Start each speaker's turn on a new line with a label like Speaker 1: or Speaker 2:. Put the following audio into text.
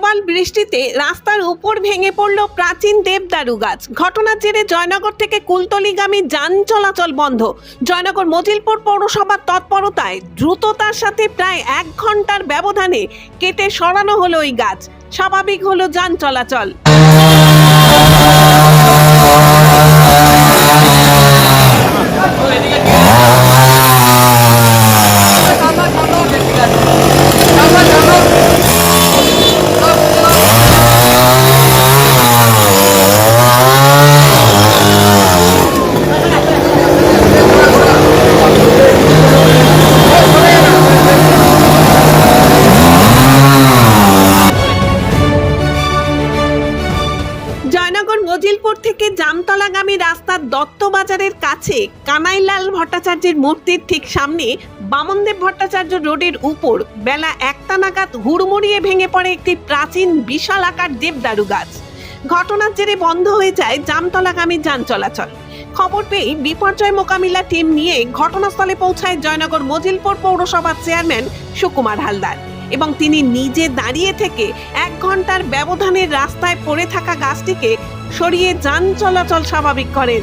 Speaker 1: প্রবল বৃষ্টিতে রাস্তার উপর ভেঙে পড়ল প্রাচীন দেবদারু গাছ। ঘটনার জেরে জয়নগর থেকে কুলতলিগামী যান চলাচল বন্ধ। জয়নগর মজিলপুর পৌরসভার তৎপরতায় দ্রুততার সাথে প্রায় এক ঘণ্টার ব্যবধানে কেটে সরানো হলো ওই গাছ। স্বাভাবিক হলো যান চলাচল। মজিলপুর থেকে জামতলাগামী রাস্তার দত্ত বাজারের কাছে কানাইলাল ভট্টাচার্যের মূর্তির ঠিক সামনে বামনদেব ভট্টাচার্য রোডের উপর বেলা একটা নাগাদ হুড়মুড়িয়ে ভেঙে পড়ে একটি প্রাচীন বিশাল আকার দেবদারু গাছ। ঘটনার জেরে বন্ধ হয়ে যায় জামতলাগামী যান চলাচল। খবর পেয়ে বিপর্যয় মোকাবিলা টিম নিয়ে ঘটনাস্থলে পৌঁছায় জয়নগর মজিলপুর পৌরসভার চেয়ারম্যান সুকুমার হালদার। এবং তিনি নিজে দাঁড়িয়ে থেকে এক ঘণ্টার ব্যবধানের রাস্তায় পড়ে থাকা গাছটিকে সরিয়ে যান চলাচল স্বাভাবিক করেন।